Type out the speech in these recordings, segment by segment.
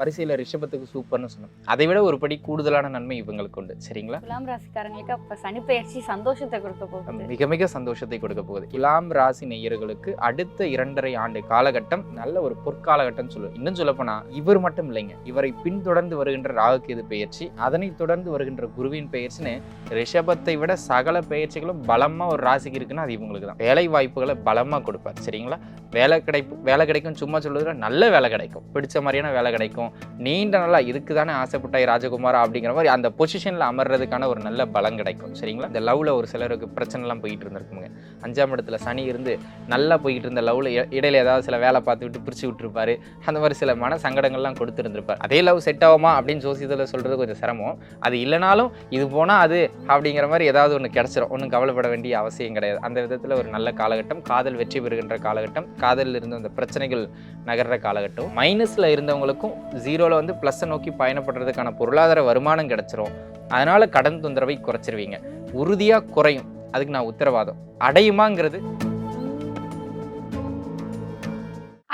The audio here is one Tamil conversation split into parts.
வரிசையில் ரிஷபத்துக்கு சூப்பர்னு சொன்னோம். அதை விட ஒரு படி கூடுதலான நன்மை இவங்களுக்கு உண்டு. சரிங்களா? துலாம் ராசிக்காரங்களுக்கு அப்ப சனி பெயர்ச்சி சந்தோஷத்தை கொடுக்க போகுது. மிக மிக சந்தோஷத்தை கொடுக்க போகுது. துலாம் ராசி நேயர்களுக்கு அடுத்த இரண்டரை ஆண்டு காலகட்டம் நல்ல ஒரு பொற்காலகட்டம் சொல்லுவோம். இன்னும் சொல்லப்போனா இவர் மட்டும் இல்லைங்க. இவரை பின்தொடர்ந்து வருகின்ற ராகுகேது பெயர்ச்சி அதனைத் தொடர்ந்து வருகின்ற குருவின் பெயர்ச்சின்னு ரிஷபத்தை விட சகல பெயர்ச்சிகளும் பலமா ஒரு ராசிக்கு இருக்குன்னா அது இவங்களுக்கு தான். வேலை வாய்ப்புகளை பலமா கொடுப்பார். சரிங்களா? வேலை கிடைப்பு வேலை கிடைக்கும் சும்மா சொல்றதுல நல்ல வேலை கிடைக்கும். பிடிச்ச மாதிரியான வேலை கிடைக்கும். நீண்ட நாளாக இதுக்கு தானே ஆசைப்பட்டாய் ராஜகுமாரா அப்படிங்கிற மாதிரி அந்த பொசிஷனில் அமர்றதுக்கான ஒரு நல்ல பலம் கிடைக்கும். சரிங்களா? இந்த லவ்ல ஒரு சிலருக்கு பிரச்சனைலாம் போயிட்டு இருந்திருக்குங்க. அஞ்சாம் இடத்துல சனி இருந்து நல்லா போயிட்டு இருந்த லவ்வில் இடையில ஏதாவது சில வேலை பார்த்து விட்டு பிரித்து விட்டுருப்பாரு. அந்த மாதிரி சில மன சங்கடங்கள்லாம் கொடுத்துருந்துருப்பார். அதே லவ் செட் ஆகுமா அப்படின்னு ஜோசியத்தில் சொல்கிறது கொஞ்சம் சிரமம். அது இல்லைனாலும் இது போனால் அது அப்படிங்கிற மாதிரி ஏதாவது ஒன்று கிடச்சிரும். ஒன்றும் கவலைப்பட வேண்டிய அவசியம் கிடையாது. அந்த விதத்தில் ஒரு நல்ல காலகட்டம் காதல் வெற்றி பெறுகின்ற காலகட்டம் காதலில் இருந்த அந்த பிரச்சனைகள் நகர்ற காலகட்டம். மைனஸில் இருந்தவங்களுக்கும் ஜீரோவில் வந்து ப்ளஸ்ஸை நோக்கி பயணப்படுறதுக்கான பொருளாதார வருமானம் கிடைச்சிரும். அதனால கடன் தொந்தரவை குறைச்சிருவீங்க. உறுதியாக குறையும். அதுக்கு நான் உத்தரவாதம். அடையுமாங்கிறது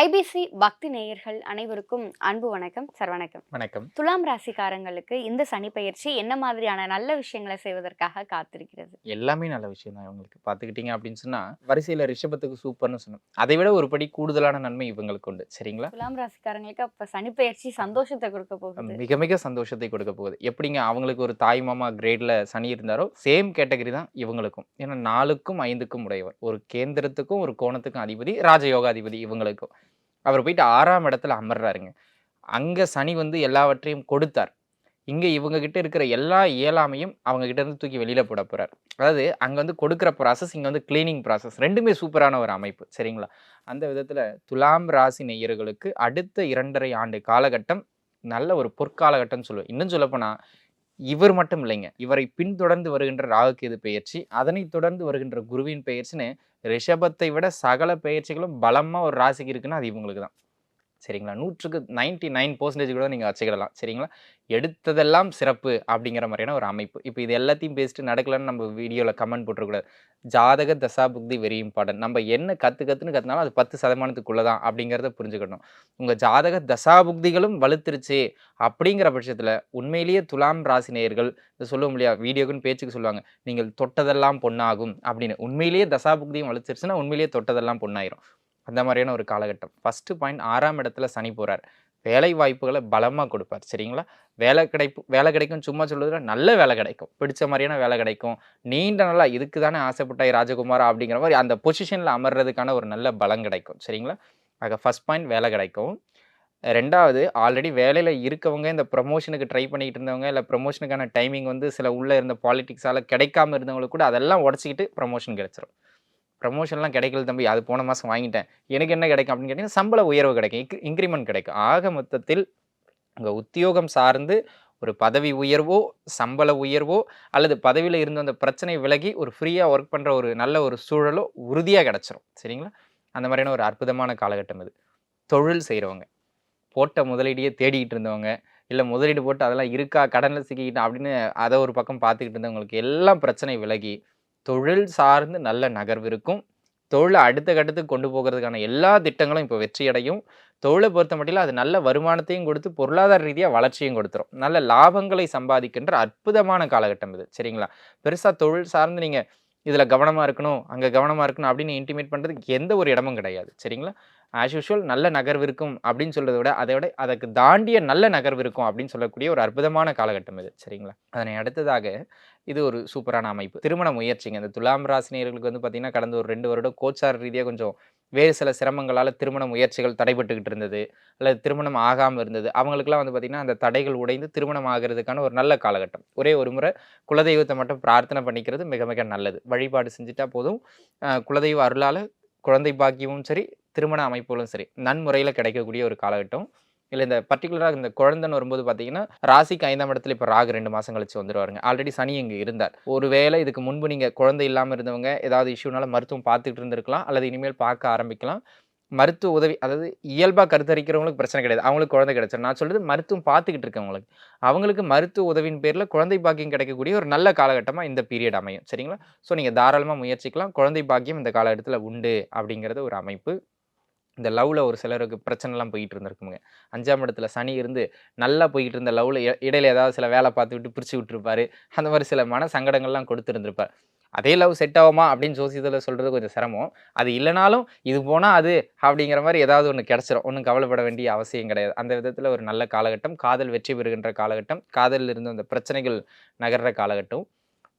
ஐபிசி பக்தி நேயர்கள் அனைவருக்கும் அன்பு வணக்கம் சார் வணக்கம். வணக்கம் துலாம் ராசிக்காரங்களுக்கு இந்த சனி பெயர்ச்சி என்ன மாதிரியான நல்ல விஷயங்களை செய்வதற்காக காத்திருக்கிறது? எல்லாமே நல்ல விஷயம் தான் இவங்களுக்கு. பார்த்துக்கிட்டீங்க அப்படின்னு சொன்னால் வரிசையில் ரிஷபத்துக்கு சூப்பர்னு சொன்னோம். அதை விட ஒரு படி கூடுதலான நன்மை இவங்களுக்கு உண்டு. சரிங்களா? துலாம் ராசிக்காரங்களுக்கு அப்ப சனி பெயர்ச்சி சந்தோஷத்தை கொடுக்க போகுது. மிக மிக சந்தோஷத்தை கொடுக்க போகுது. எப்படிங்க அவங்களுக்கு ஒரு தாய் மாமா கிரேட்ல சனி இருந்தாரோ சேம் கேட்டகரி தான் இவங்களுக்கும். ஏன்னா நாலுக்கும் ஐந்துக்கும் உடையவர். ஒரு கேந்திரத்துக்கும் ஒரு கோணத்துக்கும் அதிபதி ராஜயோகாதிபதி இவங்களுக்கும். அவர் போயிட்டு ஆறாம் இடத்துல அமர்றாருங்க. அங்கே சனி வந்து எல்லாவற்றையும் கொடுத்தார். இங்கே இவங்ககிட்ட இருக்கிற எல்லா இயலாமையும் அவங்ககிட்ட இருந்து தூக்கி வெளியில் போட போகிறார் அதாவது அங்கே வந்து கொடுக்குற ப்ராசஸ் இங்கே வந்து கிளீனிங் ப்ராசஸ் ரெண்டுமே சூப்பரான ஒரு அமைப்பு. சரிங்களா? அந்த விதத்தில் துலாம் ராசி நேயர்களுக்கு அடுத்த இரண்டரை ஆண்டு காலகட்டம் நல்ல ஒரு பொற்காலகட்டம்னு சொல்லுவேன் இன்னும் சொல்லப்போனால் இவர் மட்டும் இல்லைங்க. இவரை பின்தொடர்ந்து வருகின்ற ராகுகேது பெயர்ச்சி அதனைத் தொடர்ந்து வருகின்ற குருவின் பெயர்ச்சின்னு ரிஷபத்தை விட சகல பெயர்ச்சிகளும் பலமாக ஒரு ராசிக்கு இருக்குன்னா அது இவங்களுக்கு தான் சரிங்களா? நூற்றுக்கு நைன்டி நைன் பர்சன்டேஜ் கூட நீங்கள் வச்சுக்கிடலாம். சரிங்களா? எடுத்ததெல்லாம் சிறப்பு அப்படிங்கிற மாதிரியான ஒரு அமைப்பு. இப்போ இது எல்லாத்தையும் பேசிட்டு நடக்கலன்னு நம்ம வீடியோவில் கமெண்ட் போட்டுருக்கூடாது ஜாதக தசா புக்தி வெரி இம்பார்ட்டன்ட். நம்ம என்ன கற்று கற்றுன்னு கற்றுனாலும் அது பத்து சதமானத்துக்குள்ளே தான் அப்படிங்கிறத புரிஞ்சுக்கணும். உங்கள் ஜாதக தசா புக்திகளும் வலுத்துருச்சு அப்படிங்கிற பட்சத்தில் உண்மையிலேயே துலாம் ராசி நேயர்கள் இதை சொல்லுவோம் இல்லையா? வீடியோக்குன்னு பேச்சுக்கு சொல்லுவாங்க. நீங்கள் தொட்டதெல்லாம் பொண்ணாகும் அப்படின்னு. உண்மையிலேயே தசா புக்தியும் வலுத்துருச்சுன்னா உண்மையிலேயே தொட்டதெல்லாம் பொண்ணாயிரும் அந்த மாதிரியான ஒரு காலகட்டம். ஃபஸ்ட்டு பாயிண்ட் ஆறாம் இடத்துல சனி போகிறார் வேலை வாய்ப்புகளை பலமாக கொடுப்பார். சரிங்களா? வேலை கிடைப்பு வேலை கிடைக்கும் சும்மா சொல்றதுல நல்ல வேலை கிடைக்கும். பிடிச்ச மாதிரியான வேலை கிடைக்கும். நீண்ட நல்லா இதுக்கு தானே ஆசைப்பட்டாய் ராஜகுமாரா அப்படிங்கிற மாதிரி அந்த பொசிஷனில் அமர்றதுக்கான ஒரு நல்ல பலம் கிடைக்கும். சரிங்களா? ஆக ஃபஸ்ட் பாயிண்ட் வேலை கிடைக்கும். ரெண்டாவது ஆல்ரெடி வேலையில் இருக்கவங்க இந்த ப்ரமோஷனுக்கு ட்ரை பண்ணிக்கிட்டு இருந்தவங்க இல்லை ப்ரமோஷனுக்கான டைமிங் வந்து சில உள்ளே இருந்த பாலிட்டிக்ஸால் கிடைக்காம இருந்தவங்களுக்கு கூட அதெல்லாம் உடச்சிக்கிட்டு ப்ரமோஷன் கிடச்சிரும். ப்ரமோஷன்லாம் கிடைக்கல தம்பி அது போன மாதம் வாங்கிட்டேன். எனக்கு என்ன கிடைக்கும் அப்படின்னு கேட்டிங்கன்னா சம்பள உயர்வு கிடைக்கும். இன்க்ரிமெண்ட் கிடைக்கும். ஆக மொத்தத்தில் உங்கள் உத்தியோகம் சார்ந்து ஒரு பதவி உயர்வோ சம்பள உயர்வோ அல்லது பதவியில் இருந்த அந்த பிரச்சனை விலகி ஒரு ஃப்ரீயாக ஒர்க் பண்ணுற ஒரு நல்ல ஒரு சூழலோ உறுதியாக கிடச்சிரும். சரிங்களா? அந்த மாதிரியான ஒரு அற்புதமான காலகட்டம் இது. தொழில் செய்கிறவங்க போட்ட முதலீடையே தேடிக்கிட்டு இருந்தவங்க இல்லை முதலீடு போட்டு அதெல்லாம் இருக்கா கடனில் சிக்கிக்கிட்டேன் அப்படின்னு அதை ஒரு பக்கம் பார்த்துக்கிட்டு இருந்தவங்களுக்கு எல்லாம் பிரச்சனை விலகி தொழில் சார்ந்து நல்ல நகர்வு இருக்கும். தொழிலை அடுத்த கட்டத்துக்கு கொண்டு போகிறதுக்கான எல்லா திட்டங்களும் இப்போ வெற்றியடையும். தொழிலை பொறுத்த மட்டும் அது நல்ல வருமானத்தையும் கொடுத்து பொருளாதார ரீதியாக வளர்ச்சியும் கொடுத்துரும். நல்ல லாபங்களை சம்பாதிக்கின்ற அற்புதமான காலகட்டம் இது. சரிங்களா? பெருசாக தொழில் சார்ந்து நீங்கள் இதில் கவனமாக இருக்கணும் அங்கே கவனமாக இருக்கணும் அப்படின்னு இன்டிமேட் பண்ணுறதுக்கு எந்த ஒரு இடமும் கிடையாது. சரிங்களா? ஆஸ் யூஷுவல் நல்ல நகர்வு இருக்கும் அப்படின்னு சொல்கிறத விட அதை விட அதுக்கு தாண்டிய நல்ல நகர்வு இருக்கும் அப்படின்னு சொல்லக்கூடிய ஒரு அற்புதமான காலகட்டம் இது. சரிங்களா? அதனை அடுத்ததாக இது ஒரு சூப்பரான அமைப்பு. திருமண முயற்சிங்க. இந்த துலாம் ராசினியர்களுக்கு வந்து பார்த்தீங்கன்னா கடந்த ஒரு ரெண்டு வருடம் கோச்சார் ரீதியாக கொஞ்சம் வேறு சில சிரமங்களால் திருமண முயற்சிகள் தடைபட்டுக்கிட்டு இருந்தது. அல்லது திருமணம் ஆகாமல் இருந்தது. அவங்களுக்குலாம் வந்து பார்த்திங்கன்னா அந்த தடைகள் உடைந்து திருமணம் ஆகிறதுக்கான ஒரு நல்ல காலகட்டம். ஒரே ஒரு முறை குலதெய்வத்தை மட்டும் பிரார்த்தனை பண்ணிக்கிறது மிக மிக நல்லது. வழிபாடு செஞ்சுட்டா போதும். குலதெய்வ அருளால் குழந்தை பாக்கியமும் சரி திருமண அமைப்புகளும் சரி நன்முறையில் கிடைக்கக்கூடிய ஒரு காலகட்டம். இல்லை இந்த பர்டிகுலராக இந்த குழந்தைன்னு வரும்போது பார்த்தீங்கன்னா ராசிக்கு ஐந்தாம் இடத்துல இப்போ ராகு ரெண்டு மாதம் கழிச்சு வந்துருவாருங்க. ஆல்ரெடி சனி இங்கே இருந்தார். ஒருவேளை இதுக்கு முன்பு நீங்கள் குழந்தை இல்லாமல் இருந்தவங்க ஏதாவது இஷ்யூனால மருத்துவம் பார்த்துக்கிட்டு இருந்திருக்கலாம் அல்லது இனிமேல் பார்க்க ஆரம்பிக்கலாம். மருத்துவ உதவி அதாவது இயல்பாக கருத்தரிக்கிறவங்களுக்கு பிரச்சனை கிடையாது. அவங்களுக்கு குழந்தை கிடைச்சிடும் நான் சொல்கிறது மருத்துவம் பார்த்துக்கிட்டு இருக்கவங்களுக்கு. அவங்களுக்கு மருத்துவ உதவியின் பேரில் குழந்தை பாக்கியம் கிடைக்கக்கூடிய ஒரு நல்ல காலகட்டமாக இந்த பீரியட் அமையும். சரிங்களா? ஸோ நீங்கள் தாராளமாக முயற்சிக்கலாம். குழந்தை பாக்கியம் இந்த காலகட்டத்தில் உண்டு அப்படிங்கிறது ஒரு அமைப்பு. இந்த லவ்வில் ஒரு சிலருக்கு பிரச்சனைலாம் போயிட்டு இருந்திருக்குங்க அஞ்சாம் இடத்துல சனி இருந்து நல்லா போய்கிட்டு இருந்த லவ்வில் இடையில ஏதாவது சில வேலை பார்த்து விட்டு பிரித்து விட்டுருப்பாரு. அந்த மாதிரி சில மன சங்கடங்கள்லாம் கொடுத்துருந்துருப்பார். அதே லவ் செட் ஆகுமா அப்படின்னு ஜோசியத்தில் சொல்கிறது கொஞ்சம் சிரமம். அது இல்லைனாலும் இது போனால் அது அப்படிங்கிற மாதிரி ஏதாவது ஒன்று கிடச்சிரும். ஒன்றும் கவலைப்பட வேண்டிய அவசியம் கிடையாது. அந்த விதத்தில் ஒரு நல்ல காலகட்டம் காதல் வெற்றி பெறுகின்ற காலகட்டம் காதலில் இருந்து அந்த பிரச்சனைகள் நகர்ற காலகட்டம்.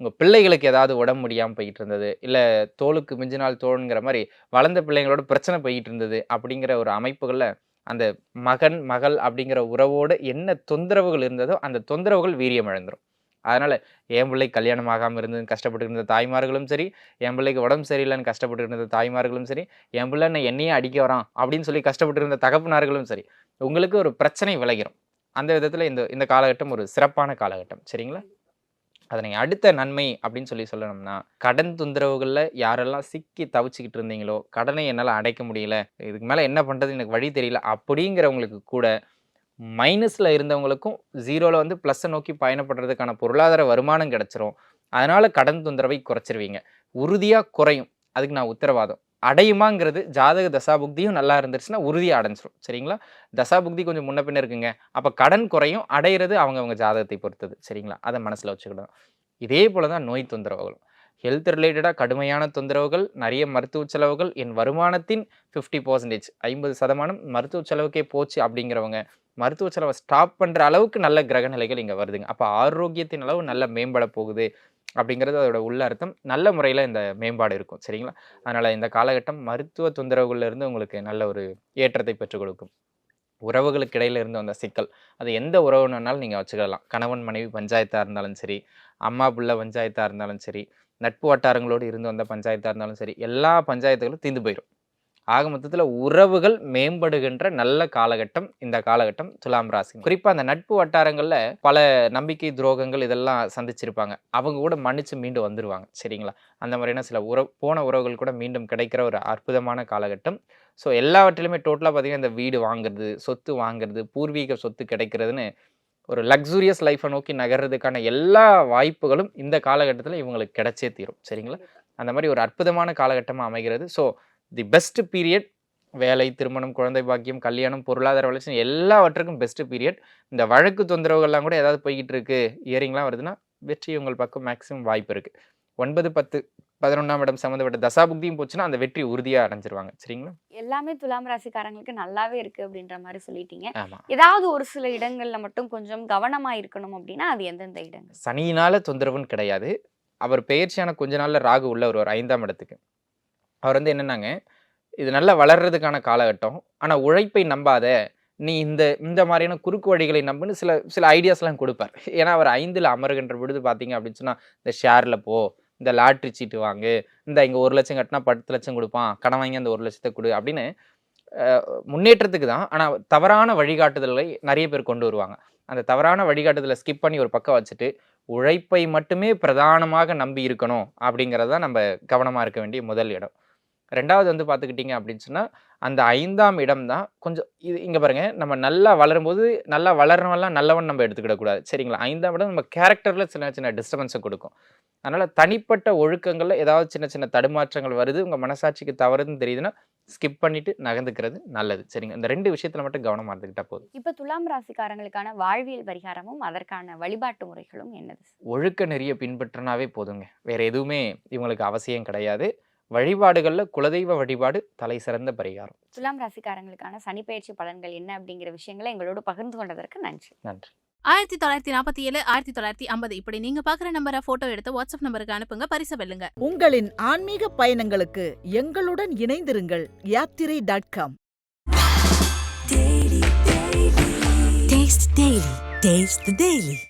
உங்கள் பிள்ளைகளுக்கு ஏதாவது உடம்பு முடியாமல் போயிட்டு இருந்தது இல்லை தோலுக்கு மிஞ்சினால் தோளுங்கிற மாதிரி வளர்ந்த பிள்ளைங்களோட பிரச்சனை போயிட்டு இருந்தது அப்படிங்கிற ஒரு அமைப்புகளில் அந்த மகன் மகள் அப்படிங்கிற உறவோடு என்ன தொந்தரவுகள் இருந்ததோ அந்த தொந்தரவுகள் வீரியம் இழந்துடும் அதனால் என் பிள்ளை கல்யாணம் ஆகாமல் இருந்து கஷ்டப்பட்டு இருந்த தாய்மார்களும் சரி என் பிள்ளைக்கு உடம்பு சரியில்லைன்னு கஷ்டப்பட்டு இருந்த தாய்மார்களும் சரி என் பிள்ளை என்ன என்னையே அடிக்க வரான் அப்படின்னு சொல்லி கஷ்டப்பட்டு இருந்த தகப்பனார்களும் சரி உங்களுக்கு ஒரு பிரச்சனை விளைகிறோம் அந்த விதத்தில் இந்த இந்த காலகட்டம் ஒரு சிறப்பான காலகட்டம். சரிங்களா? அதனை அடுத்த நன்மை அப்படின்னு சொல்லி சொல்லணும்னா கடன் தொந்தரவுகளில் யாரெல்லாம் சிக்கி தவிச்சுக்கிட்டு இருந்தீங்களோ கடனை என்னால் அடைக்க முடியல இதுக்கு மேலே என்ன பண்ணுறது எனக்கு வழி தெரியல அப்படிங்கிறவங்களுக்கு கூட மைனஸில் இருந்தவங்களுக்கும் ஜீரோவில் வந்து ப்ளஸ்ஸை நோக்கி பயணப்படுறதுக்கான பொருளாதார வருமானம் கிடச்சிரும். அதனால் கடன் தொந்தரவை குறைச்சிருவீங்க. உறுதியாக குறையும். அதுக்கு நான் உத்தரவாதம். அடையுமாங்கிறது ஜாதக தசாபுக்தியும் நல்லா இருந்துச்சுன்னா உறுதியாக அடைஞ்சிரும். சரிங்களா? தசாபுக்தி கொஞ்சம் முன்ன பின்ன இருக்குங்க. அப்போ கடன் குறையும் அடையிறது அவங்க அவங்க ஜாதகத்தை பொறுத்தது. சரிங்களா? அதை மனசில் வச்சுக்கிடணும். இதே போல தான் நோய் தொந்தரவுகளும். ஹெல்த் ரிலேட்டடாக கடுமையான தொந்தரவுகள் நிறைய மருத்துவ செலவுகள் என் வருமானத்தின் ஃபிஃப்டி பர்சன்டேஜ் ஐம்பது சதமானம் மருத்துவ செலவுக்கே போச்சு அப்படிங்கிறவங்க மருத்துவ செலவை ஸ்டாப் பண்ணுற அளவுக்கு நல்ல கிரகநிலைகள் இங்கே வருதுங்க. அப்போ ஆரோக்கியத்தின் அளவு நல்ல மேம்பட போகுது. அப்படிங்கிறது அதோட உள்ள அர்த்தம். நல்ல முறையில் இந்த மேம்பாடு இருக்கும். சரிங்களா? அதனால் இந்த காலகட்டம் மருத்துவ தொந்தரவுகளிலிருந்து உங்களுக்கு நல்ல ஒரு ஏற்றத்தை பெற்றுக் கொடுக்கும். உறவுகளுக்கு இடையில இருந்து வந்த சிக்கல். அது எந்த உறவுனாலும் நீங்கள் வச்சுக்கலாம். கணவன் மனைவி பஞ்சாயத்தாக இருந்தாலும் சரி அம்மா பிள்ளை பஞ்சாயத்தாக இருந்தாலும் சரி நட்பு வட்டாரங்களோடு இருந்து வந்த பஞ்சாயத்தாக இருந்தாலும் சரி எல்லா பஞ்சாயத்துகளும் தீர்ந்து போயிடும் ஆக மொத்தத்தில் உறவுகள் மேம்படுகின்ற நல்ல காலகட்டம் இந்த காலகட்டம் துலாம் ராசி. குறிப்பாக அந்த நட்பு வட்டாரங்களில் பல நம்பிக்கை துரோகங்கள் இதெல்லாம் சந்திச்சிருப்பாங்க. அவங்க கூட மன்னிச்சு மீண்டும் வந்துருவாங்க. சரிங்களா? அந்த மாதிரியான சில உறவு போன உறவுகள் கூட மீண்டும் கிடைக்கிற ஒரு அற்புதமான காலகட்டம். ஸோ எல்லாவற்றிலுமே டோட்டலாக பார்த்தீங்கன்னா இந்த வீடு வாங்குறது சொத்து வாங்குறது பூர்வீக சொத்து கிடைக்கிறதுன்னு ஒரு லக்ஸூரியஸ் லைஃப்பை நோக்கி நகர்றதுக்கான எல்லா வாய்ப்புகளும் இந்த காலகட்டத்தில் இவங்களுக்கு கிடைச்சே தீரும். சரிங்களா? அந்த மாதிரி ஒரு அற்புதமான காலகட்டமாக அமைகிறது. ஸோ தி பெஸ்ட் பீரியட் வேலை திருமணம் குழந்தை பாக்கியம் கல்யாணம் பொருளாதார வளர்ச்சி எல்லாவற்றுக்கும் பெஸ்ட் பீரியட். இந்த வழக்கு தொந்தரவுகள்லாம் கூட ஏதாவது போய்கிட்டு இருக்கு இயரிங்லாம் வருதுன்னா வெற்றி உங்கள் பக்கம் மேக்ஸிமம் வாய்ப்பு இருக்கு. ஒன்பது பத்து பதினொன்றாம் இடம் சம்மந்தப்பட்ட தசாபுக்தியும் போச்சுன்னா அந்த வெற்றி உறுதியாக அடைஞ்சிருவாங்க. சரிங்களா? எல்லாமே துலாம் ராசிக்காரங்களுக்கு நல்லாவே இருக்கு அப்படின்ற மாதிரி சொல்லிட்டீங்க. ஏதாவது ஒரு சில இடங்கள்ல மட்டும் கொஞ்சம் கவனமா இருக்கணும் அப்படின்னா அது எந்தெந்த இடங்கள்? சனியினால தொந்தரவுன்னு கிடையாது. அவர் பெயர்ச்சியான கொஞ்ச நாள்ல ராகு உள்ள வருவார் ஐந்தாம் இடத்துக்கு. அவர் வந்து என்னென்னாங்க இது நல்லா வளர்றதுக்கான காலகட்டம். ஆனால் உழைப்பை நம்பாத. நீ இந்த இந்த மாதிரியான குறுக்கு வழிகளை நம்புன்னு சில சில ஐடியாஸ்லாம் கொடுப்பார். ஏன்னா அவர் ஐந்தில் அமருகின்ற பொழுது பார்த்தீங்க அப்படின்னு சொன்னால் இந்த ஷேரில் போ. இந்த லாட்ரி சீட்டு வாங்கு. இந்த இங்கே ஒரு லட்சம் கட்டினா பத்து லட்சம் கொடுப்பான். கடன் வாங்கி அந்த ஒரு லட்சத்தை கொடு. அப்படின்னு முன்னேற்றத்துக்கு தான். ஆனால் தவறான வழிகாட்டுதல்களை நிறைய பேர் கொண்டு வருவாங்க. அந்த தவறான வழிகாட்டுதலை ஸ்கிப் பண்ணி ஒரு பக்கம் வச்சுட்டு உழைப்பை மட்டுமே பிரதானமாக நம்பி இருக்கணும் அப்படிங்கிறது தான் நம்ம கவனமாக இருக்க வேண்டிய முதல் இடம். ரெண்டாவது வந்து பார்த்துக்கிட்டிங்க அப்படின்னு சொன்னால் அந்த ஐந்தாம் இடம் தான் கொஞ்சம் இது இங்கே பாருங்க நம்ம நல்லா வளரும்போது நல்லா வளர்றவெல்லாம் நல்லவன் நம்ம எடுத்துக்கிடக்கூடாது சரிங்களா? ஐந்தாம் இடம் நம்ம கேரக்டரில் சின்ன சின்ன டிஸ்டர்பன்ஸை கொடுக்கும். அதனால் தனிப்பட்ட ஒழுக்கங்களில் ஏதாவது சின்ன சின்ன தடுமாற்றங்கள் வருது உங்கள் மனசாட்சிக்கு தவறுன்னு தெரியுதுன்னா ஸ்கிப் பண்ணிட்டு நகர்ந்துக்கிறது நல்லது. சரிங்க? இந்த ரெண்டு விஷயத்தில் மட்டும் கவனமாக இருந்துக்கிட்டா போதும். இப்ப துலாம் ராசிக்காரங்களுக்கான வாழ்வியல் பரிகாரமும் அதற்கான வழிபாட்டு முறைகளும் என்னது? ஒழுக்க நெறிய பின்பற்றினாவே போதுங்க. வேற எதுவுமே இவங்களுக்கு அவசியம் கிடையாது. வழிபாடுகளில் குலதெய்வ வழிபாடு தலை சிறந்த பரிகாரம். துலாம் ராசிக்காரங்களுக்கான சனிப்பெயர்ச்சி பலன்கள் என்ன அப்படிங்கிற விஷயங்களை எங்களோட பகிர்ந்து கொண்டதற்கு நன்றி. நன்றி. ஆயிரத்தி தொள்ளாயிரத்தி நாற்பத்தி ஏழு ஆயிரத்தி தொள்ளாயிரத்தி ஐம்பது. இப்படி நீங்க பாக்குற நம்பரை போட்டோ எடுத்து வாட்ஸ்அப் நம்பருக்கு அனுப்புங்க. பரிசு வெல்லுங்க. உங்களின் ஆன்மீக பயணங்களுக்கு எங்களுடன் இணைந்திருங்கள். யாத்திரை டாட் காம் Taste